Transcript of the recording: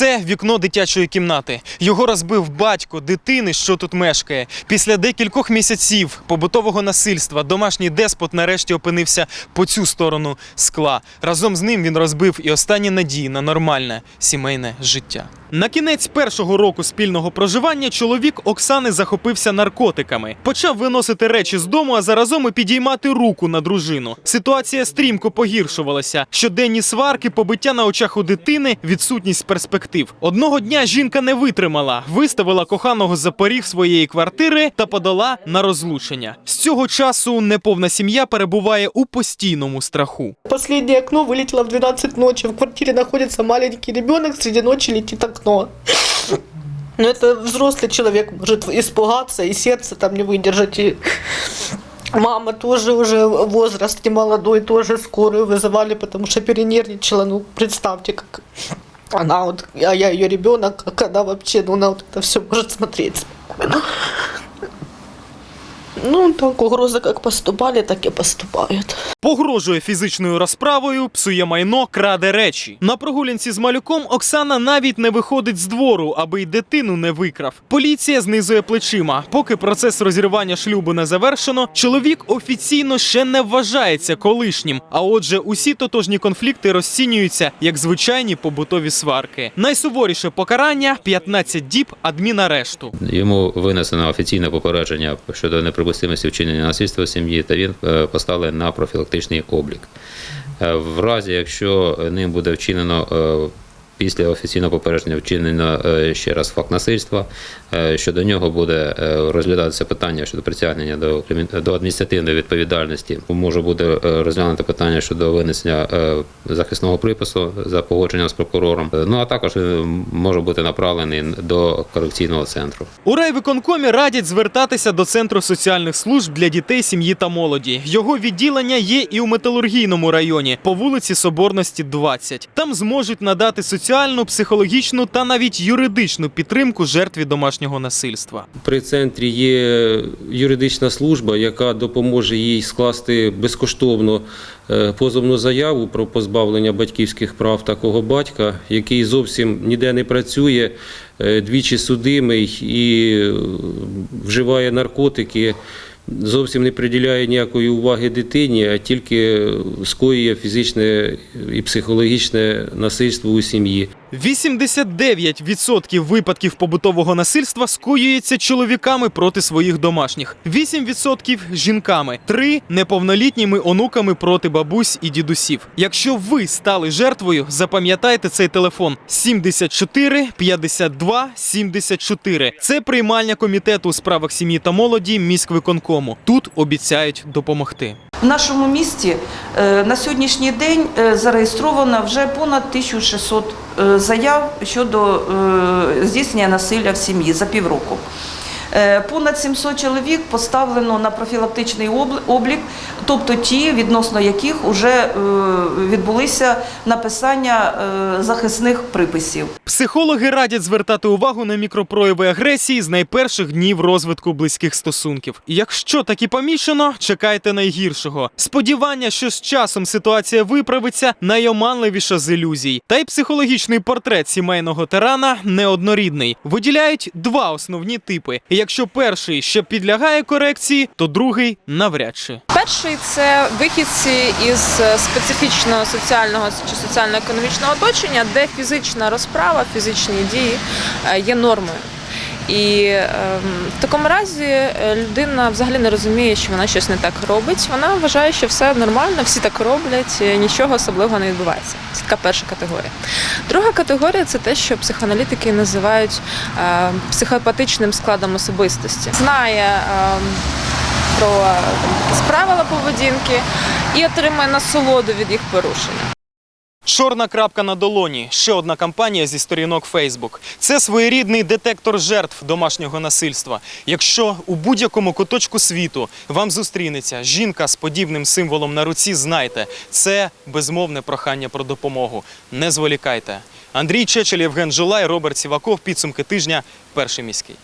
Це вікно дитячої кімнати. Його розбив батько дитини, що тут мешкає. Після декількох місяців побутового насильства домашній деспот нарешті опинився по цю сторону скла. Разом з ним він розбив і останні надії на нормальне сімейне життя. На кінець першого року спільного проживання чоловік Оксани захопився наркотиками. Почав виносити речі з дому, а заразом і підіймати руку на дружину. Ситуація стрімко погіршувалася. Щоденні сварки, побиття на очах у дитини, відсутність перспектив Одного дня жінка не витримала, виставила коханого за поріг своєї квартири та подала на розлучення. З цього часу неповна сім'я перебуває у постійному страху. Последнее окно вылетело в 12 ночи. В квартире находится маленький ребенок, среди ночи летит окно. Но это взрослый человек может испугаться, и сердце там не выдержать. И мама тоже уже возраст не молодой, тоже скорую вызывали, потому что перенервничала. Ну, представьте, как она вот, а я ее ребенок, когда вообще, ну, она вот это все может смотреть. Ну, так, угрозы как поступали, так и поступают. Погрожує фізичною розправою, псує майно, краде речі. На прогулянці з малюком Оксана навіть не виходить з двору, аби й дитину не викрав. Поліція знизує плечима. Поки процес розірвання шлюбу не завершено, чоловік офіційно ще не вважається колишнім. А отже, усі тотожні конфлікти розцінюються як звичайні побутові сварки. Найсуворіше покарання 15 діб адмінарешту. Йому винесено офіційне попередження щодо неприпустимості вчинення насильства в сім'ї, та він е, поставлений на профілактичний облік. Е, В разі, якщо ним буде вчинено е, після офіційного попередження вчинено е, ще раз факт насильства, е, щодо нього буде е, розглядатися питання щодо притягнення до до адміністративної відповідальності. Може буде розглянуто питання щодо винесення захисного припису за погодженням з прокурором. Ну а також може бути направлений до корекційного центру. У райвиконкомі радять звертатися до центру соціальних служб для дітей, сім'ї та молоді. Його відділення є і у металургійному районі по вулиці Соборності, 20. Там зможуть надати соціальну, психологічну та навіть юридичну підтримку жертві домашнього насильства. При центрі є юридична служба, яка допоможе їй скласти безкоштовно е, позовну заяву про позбавлення батьківських прав такого батька, який зовсім ніде не працює, е, двічі судимий і е, вживає наркотики. Зовсім не приділяє ніякої уваги дитині, а тільки скоює фізичне і психологічне насильство у сім'ї. 89% випадків побутового насильства скоюється чоловіками проти своїх домашніх, 8% жінками, 3 неповнолітніми онуками проти бабусь і дідусів. Якщо ви стали жертвою, запам'ятайте цей телефон 74 52 74. Це приймальня комітету у справах сім'ї та молоді міськвиконкому. Тут обіцяють допомогти. В нашому місті е, на сьогоднішній день е, зареєстровано вже понад 1600 е, заяв щодо здійснення насилля в сім'ї за півроку. Е, Понад 700 чоловік поставлено на профілактичний обл- облік, тобто ті, відносно яких вже відбулися написання е, захисних приписів. Психологи радять звертати увагу на мікропрояви агресії з найперших днів розвитку близьких стосунків. Якщо таки помішано, чекайте найгіршого. Сподівання, що з часом ситуація виправиться, найоманливіша з ілюзій. Та й психологічний портрет сімейного тирана неоднорідний. Виділяють два основні типи. Якщо перший ще підлягає корекції, то другий навряд чи. Перший це вихідці із е, специфічного соціального чи соціально-економічного оточення, де фізична розправа, фізичні дії е, є нормою. І ем, в такому разі е, людина взагалі не розуміє, що вона щось не так робить. Вона вважає, що все нормально, всі так роблять, е, нічого особливого не відбувається. Це така перша категорія. Друга категорія це те, що психоаналітики називають е, психопатичним складом особистості. Знає ем, про там, правила поведінки і отримує насолоду від їх порушення. Чорна крапка на долоні. Ще одна кампанія зі сторінок Facebook. Це своєрідний детектор жертв домашнього насильства. Якщо у будь-якому куточку світу вам зустрінеться жінка з подібним символом на руці, знайте, це безмовне прохання про допомогу. Не зволікайте. Андрій Чечель, Євген Жулай, Роберт Сіваков. Підсумки тижня. Перший міський.